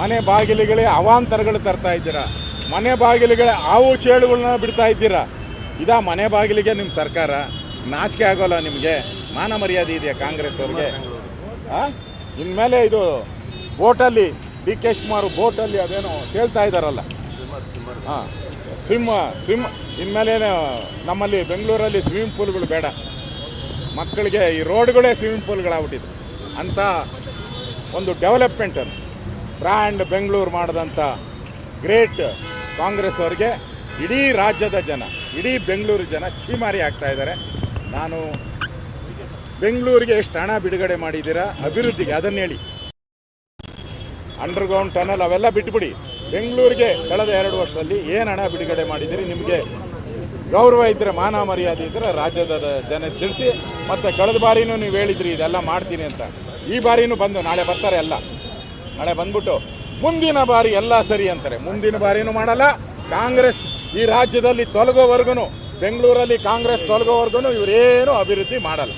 ಮನೆ ಬಾಗಿಲಿಗಳೇ ಅವಾಂತರಗಳು ತರ್ತಾ ಇದ್ದೀರಾ? ಮನೆ ಬಾಗಿಲುಗಳೇ ಹಾವು ಚೇಳುಗಳನ್ನ ಬಿಡ್ತಾ ಇದ್ದೀರಾ? ಇದಾ ಮನೆ ಬಾಗಿಲಿಗೆ ನಿಮ್ಮ ಸರ್ಕಾರ? ನಾಚಿಕೆ ಆಗೋಲ್ಲ ನಿಮಗೆ? ಮಾನ ಮರ್ಯಾದೆ ಇದೆಯಾ ಕಾಂಗ್ರೆಸ್ ಅವ್ರಿಗೆ? ಇನ್ಮೇಲೆ ಇದು ಬೋಟಲ್ಲಿ ಡಿ ಕೆ ಶಿವಕುಮಾರ್ ಬೋಟಲ್ಲಿ ಅದೇನೋ ಹೇಳ್ತಾ ಇದ್ದಾರಲ್ಲ. ಹಾಂ. ಸ್ವಿಮ್ ಸ್ವಿಮ್, ಇನ್ಮೇಲೆ ನಮ್ಮಲ್ಲಿ ಬೆಂಗಳೂರಲ್ಲಿ ಸ್ವಿಮ್ಮಿಂಗ್ ಪೂಲ್ಗಳು ಬೇಡ. ಮಕ್ಕಳಿಗೆ ಈ ರೋಡ್ಗಳೇ ಸ್ವಿಮ್ಮಿಂಗ್ ಪೂಲ್ಗಳಾಗ್ಬಿಟ್ಟಿದೆ. ಅಂಥ ಒಂದು ಡೆವಲಪ್ಮೆಂಟನ್ನು ಬ್ರ್ಯಾಂಡ್ ಬೆಂಗಳೂರು ಮಾಡಿದಂಥ ಗ್ರೇಟ್ ಕಾಂಗ್ರೆಸ್ ಅವ್ರಿಗೆ ಇಡೀ ರಾಜ್ಯದ ಜನ, ಇಡೀ ಬೆಂಗಳೂರು ಜನ ಛೀಮಾರಿ ಆಗ್ತಾ ಇದ್ದಾರೆ. ನಾನು ಬೆಂಗಳೂರಿಗೆ ಎಷ್ಟು ಹಣ ಬಿಡುಗಡೆ ಮಾಡಿದ್ದೀರಾ, ಅಭಿವೃದ್ಧಿಗೆ ಅದನ್ನು ಹೇಳಿ. ಅಂಡರ್ಗ್ರೌಂಡ್ ಟನಲ್ ಅವೆಲ್ಲ ಬಿಟ್ಬಿಡಿ. ಬೆಂಗಳೂರಿಗೆ ಕಳೆದ ಎರಡು ವರ್ಷದಲ್ಲಿ ಏನು ಹಣ ಬಿಡುಗಡೆ ಮಾಡಿದ್ದೀರಿ, ನಿಮಗೆ ಗೌರವ ಇದ್ದರೆ ಮಾನ ಮರ್ಯಾದೆ ಇದ್ದರೆ ರಾಜ್ಯದ ಜನ ತಿಳಿಸಿ. ಮತ್ತು ಕಳೆದ ಬಾರಿನೂ ನೀವು ಹೇಳಿದ್ರಿ, ಇದೆಲ್ಲ ಮಾಡ್ತೀನಿ ಅಂತ. ಈ ಬಾರಿನೂ ಬಂದು ನಾಳೆ ಬರ್ತಾರೆ ಎಲ್ಲ. ನಾಳೆ ಬಂದ್ಬಿಟ್ಟು, ಮುಂದಿನ ಬಾರಿ ಎಲ್ಲ ಸರಿ ಅಂತಾರೆ. ಮುಂದಿನ ಬಾರಿನೂ ಮಾಡಲ್ಲ. ಕಾಂಗ್ರೆಸ್ ಈ ರಾಜ್ಯದಲ್ಲಿ ತೊಲಗೋವರೆಗೂ ಬೆಂಗಳೂರಲ್ಲಿ ಕಾಂಗ್ರೆಸ್ ತೊಲಗೋವರೆಗೂ ಇವರೇನು ಅಭಿವೃದ್ಧಿ ಮಾಡಲ್ಲ.